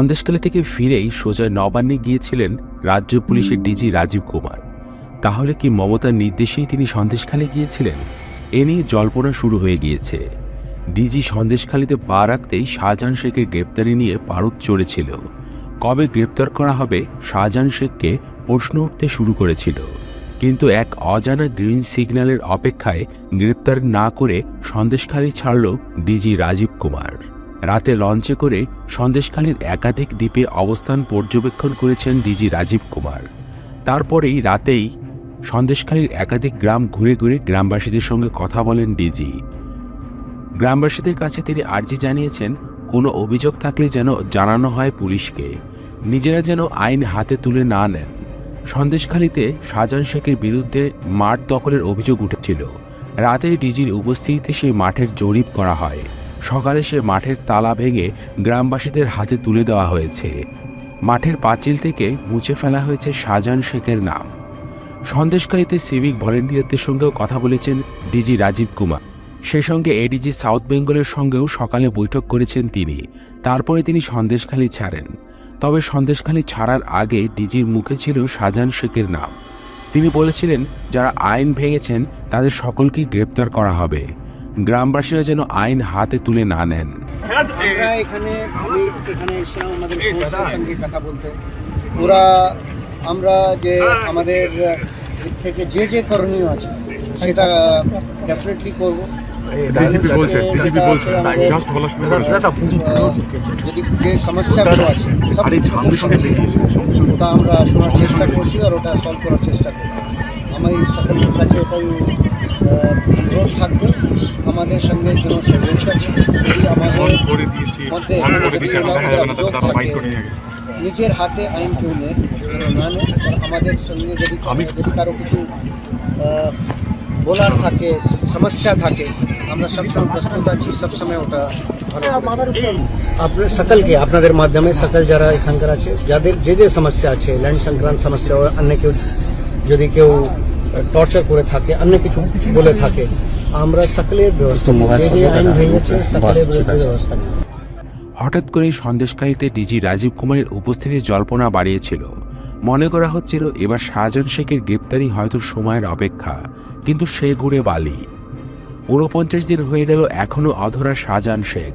সন্দেশকালী থেকে ফিরেই সোজা নবান্নে গিয়েছিলেন রাজ্য পুলিশের ডিজি রাজীব কুমার। তাহলে কি মমতার নির্দেশেই তিনি সন্দেশখালী গিয়েছিলেন? এ নিয়ে জল্পনা শুরু হয়ে গিয়েছে। ডিজি সন্দেশখালীতে পা রাখতেই শাহজাহান শেখের গ্রেপ্তারি নিয়ে পারদ চড়েছিল। কবে গ্রেপ্তার করা হবে শাহজাহান শেখকে প্রশ্ন উঠতে শুরু করেছিল। কিন্তু এক অজানা গ্রিন সিগন্যালের অপেক্ষায় গ্রেপ্তার না করে সন্দেশখালি ছাড়ল ডিজি রাজীব কুমার। রাতে লঞ্চে করে সন্দেশখালীর একাধিক দ্বীপে অবস্থান পর্যবেক্ষণ করেছেন ডিজি রাজীব কুমার। তারপরেই রাতেই সন্দেশখালীর একাধিক গ্রাম ঘুরে ঘুরে গ্রামবাসীদের সঙ্গে কথা বলেন ডিজি। গ্রামবাসীদের কাছে তিনি আর্জি জানিয়েছেন, কোনো অভিযোগ থাকলে যেন জানানো হয় পুলিশকে। নিজেরা যেন আইন হাতে তুলে না নেন। সন্দেশখালীতে শাহজাহান শেখের বিরুদ্ধে মাঠ দখলের অভিযোগ উঠেছিল। রাতে ডিজির উপস্থিতিতে সেই মাঠের জরিপ করা হয়। সকালে সে মাঠের তালা ভেঙে গ্রামবাসীদের হাতে তুলে দেওয়া হয়েছে। মাঠের পাঁচিল থেকে মুছে ফেলা হয়েছে শাহজাহান শেখের নাম। সন্দেশকারীতে সিভিক ভলেন্টিয়ারদের সঙ্গেও কথা বলেছেন ডিজি রাজীব কুমার। সেই সঙ্গে এডিজি সাউথ বেঙ্গলের সঙ্গেও সকালে বৈঠক করেছেন তিনি। তারপরে তিনি সন্দেশখালী ছাড়েন। তবে সন্দেশখালী ছাড়ার আগে ডিজির মুখে ছিল শাহজাহান শেখের নাম। তিনি বলেছিলেন, যারা আইন ভেঙেছেন, তাদের সকলকেই গ্রেপ্তার করা হবে। গ্রামবাসীরা যেন আইন হাতে তুলে না নেন। আমরা এখানে আমি এখানে এসে আমাদের সঙ্গে কথা বলতে। ওরা আমরা যে আমাদের থেকে যে যে করণীয় আছে সেটা ডেফিনেটলি করব। যদি যে সমস্যাগুলো আছে ওটা আমরা শোনার চেষ্টা করছি আর ওটা সলভ করার চেষ্টা করব। আমার সকলের কাছে ওটাই অনুরোধ থাকবে আমাদের সঙ্গে যদি আমাদের মধ্যে নিজের হাতে আইন কেউ নেই না আমাদের সঙ্গে যদি আমি- যদি কারও কিছু বলার থাকে সমস্যা থাকে আমরা সবসময় প্রস্তুত আছি সবসময় ওটা আপনার সকলকে আপনাদের মাধ্যমে সকল যারা এখানকার আছে যাদের যে যে সমস্যা আছে ল্যান্ড সংক্রান্ত সমস্যা অন্য কেউ যদি কেউ টর্চার করে থাকে অন্য কিছু বলে থাকে। আমরা সকলের ব্যবস্থা নিই। যে যে আইন ভেঙেছে সকলের ব্যবস্থা হঠাৎ করেই সন্দেশকারীতে ডিজি রাজীব কুমারের উপস্থিতি জল্পনা বাড়িয়েছিল। মনে করা হচ্ছিল এবার শাহজাহান শেখের গ্রেপ্তারি হয়তো সময়ের অপেক্ষা কিন্তু সে ঘুরে বালি। ঊনপঞ্চাশ দিন হয়ে গেল এখনও অধরা শাহজাহান শেখ।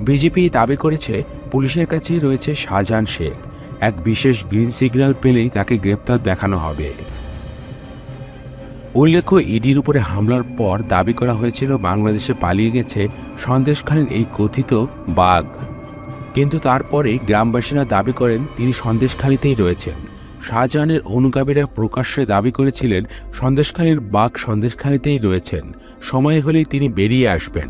বিজেপি দাবি করেছে পুলিশের কাছেই রয়েছে শাহজাহান শেখ। এক বিশেষ গ্রিন সিগন্যাল পেলেই তাকে গ্রেপ্তার দেখানো হবে। উল্লেখ্য, ইডির উপরে হামলার পর দাবি করা হয়েছিল বাংলাদেশে পালিয়ে গেছে সন্দেশখালীর এই কথিত বাঘ। কিন্তু তারপরে গ্রামবাসীরা দাবি করেন, তিনি সন্দেশখালীতেই রয়েছেন। শাহজাহানের অনুগামীরা প্রকাশ্যে দাবি করেছিলেন, সন্দেশখালীর বাঘ সন্দেশখালীতেই রয়েছেন। সময় হলেই তিনি বেরিয়ে আসবেন।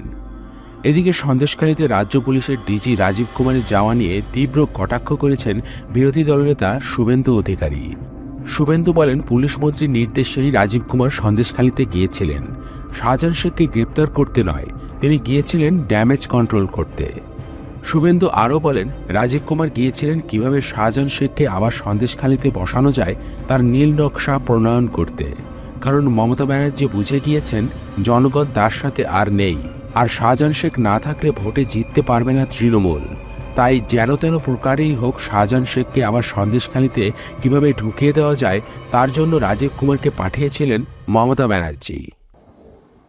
এদিকে সন্দেশখালীতে রাজ্য পুলিশের ডিজি রাজীব কুমারের যাওয়া নিয়ে তীব্র কটাক্ষ করেছেন বিরোধী দলনেতা শুভেন্দু অধিকারী। শুভেন্দু বলেন, পুলিশ মন্ত্রীর নির্দেশেই রাজীব কুমার সন্দেশখালিতে গিয়েছিলেন। শাহজাহান শেখকে গ্রেপ্তার করতে নয়, তিনি গিয়েছিলেন ড্যামেজ কন্ট্রোল করতে। শুভেন্দু আরও বলেন, রাজীব কুমার গিয়েছিলেন কীভাবে শাহজাহান শেখকে আবার সন্দেশখালিতে বসানো যায় তার নীল নকশা প্রণয়ন করতে। কারণ মমতা ব্যানার্জি বুঝে গিয়েছেন, জনগণ তার সাথে আর নেই। আর শাহজাহান শেখ না থাকলে ভোটে জিততে পারবে না তৃণমূল। তাই যেন তেন প্রকারেই হোক শাহজাহান শেখকে আবার সন্দেশখালীতে কীভাবে ঢুকিয়ে দেওয়া যায়, তার জন্য রাজীব কুমারকে পাঠিয়েছিলেন মমতা ব্যানার্জি।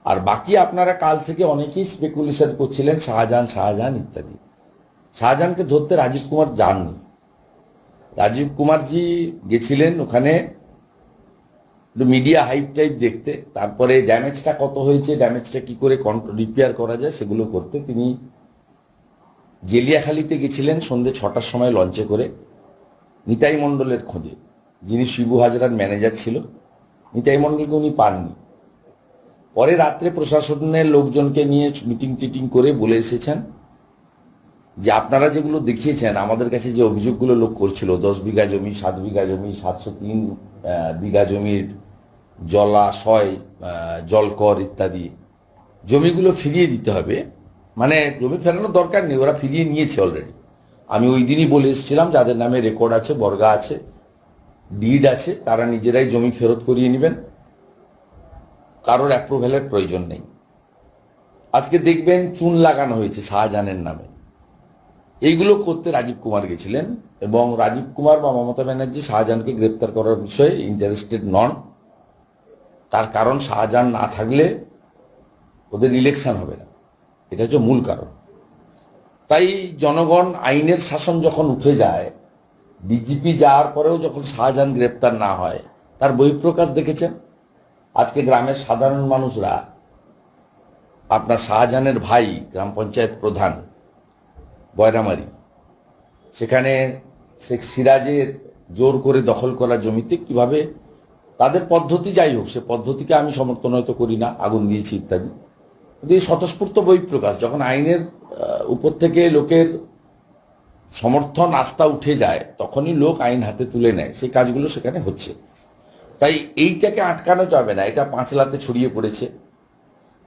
আর বাকি আপনারা কাল থেকে অনেকেই স্পেকুলেশন করছিলেন, শাহজাহান শাহজাহান ইত্যাদি। শাহজাহানকে ধরতে রাজীব কুমার যাননি। রাজীব কুমারজি গেছিলেন ওখানে মিডিয়া হাইপ টাইপ দেখতে, তারপরে ড্যামেজটা কত হয়েছে ড্যামেজটা কি করে রিপেয়ার করা যায়, সেগুলো করতে। তিনি জেলিয়াখালিতে গেছিলেন সন্ধ্যে ছটার সময় লঞ্চে করে নিতাই মণ্ডলের খোঁজে, যিনি শিবু হাজরার ম্যানেজার ছিল। নিতাই মণ্ডলকে উনি পাননি। পরে রাত্রে প্রশাসনের লোকজনকে নিয়ে মিটিং টিটিং করে বলে এসেছেন যে, আপনারা যেগুলো দেখিয়েছেন, আমাদের কাছে যে অভিযোগগুলো লোক করছিল, দশ বিঘা জমি, সাত বিঘা জমি, সাতশো তিন বিঘা জমির জলাশয় জলকর ইত্যাদি, জমিগুলো ফিরিয়ে দিতে হবে। মানে জমি ফেরানোর দরকার নেই, ওরা ফিরিয়ে নিয়েছে অলরেডি আমি ওই দিনই বলে এসেছিলাম, যাদের নামে রেকর্ড আছে, বর্গা আছে ডিড আছে, তারা নিজেরাই জমি ফেরত করিয়ে নেবেন। কারোর অ্যাপ্রুভেলের প্রয়োজন নেই। আজকে দেখবেন চুন লাগানো হয়েছে শাহজাহানের নামে। এইগুলো করতে রাজীব কুমার গেছিলেন এবং রাজীব কুমার বা মমতা ব্যানার্জি শাহজাহানকে গ্রেপ্তার করার বিষয়ে ইন্টারেস্টেড নন। তার কারণ শাহজাহান না থাকলে ওদের ইলেকশন হবে না। এটা হচ্ছে মূল কারণ। তাই জনগণ আইনের শাসন যখন উঠে যায় ডিজিপি যাওয়ার পরেও যখন শাহজাহান গ্রেপ্তার না হয়, তার বহিঃপ্রকাশ দেখেছেন? আজকে গ্রামের সাধারণ মানুষরা, আপনার শাহজাহানের ভাই, গ্রাম পঞ্চায়েত প্রধান, বয়রামারি, সেখানে শেখ সিরাজের জোর করে দখল করা জমিতে কীভাবে, তাদের পদ্ধতি যাই হোক, সে পদ্ধতিকে আমি সমর্থন হয়তো করি না, আগুন দিয়েছি ইত্যাদি। কিন্তু এই স্বতঃস্ফূর্ত বহিঃপ্রকাশ যখন আইনের উপর থেকে লোকের সমর্থন, আস্থা উঠে যায়, তখনই লোক আইন হাতে তুলে নেয়। সেই কাজগুলো সেখানে হচ্ছে। তাই এইটাকে আটকানো যাবে না। এটা পাঁচলাতে ছড়িয়ে পড়েছে।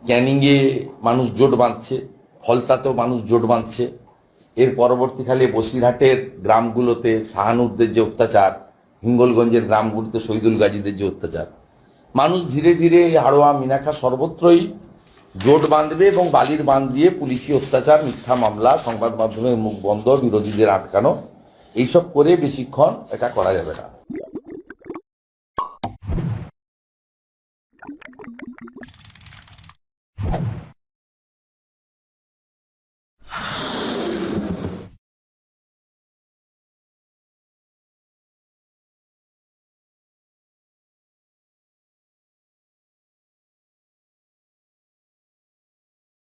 ক্যানিংয়ে মানুষ জোট বাঁধছে। ফলতাতেও মানুষ জোট বাঁধছে। এর পরবর্তীকালে বসিরহাটের গ্রামগুলোতে শাহানুরদের যে অত্যাচার, হিঙ্গলগঞ্জের গ্রামগুলোতে শহীদুল গাজীদের যে অত্যাচার, মানুষ ধীরে ধীরে হাড়োয়া মিনাখা সর্বত্রই জোট বাঁধবে এবং বালির বাঁধ দিয়ে পুলিশি অত্যাচার, মিথ্যা মামলা, সংবাদ মাধ্যমের মুখ বন্ধ, বিরোধীদের আটকানো, এইসব করে বেশিক্ষণ এটা করা যাবে না।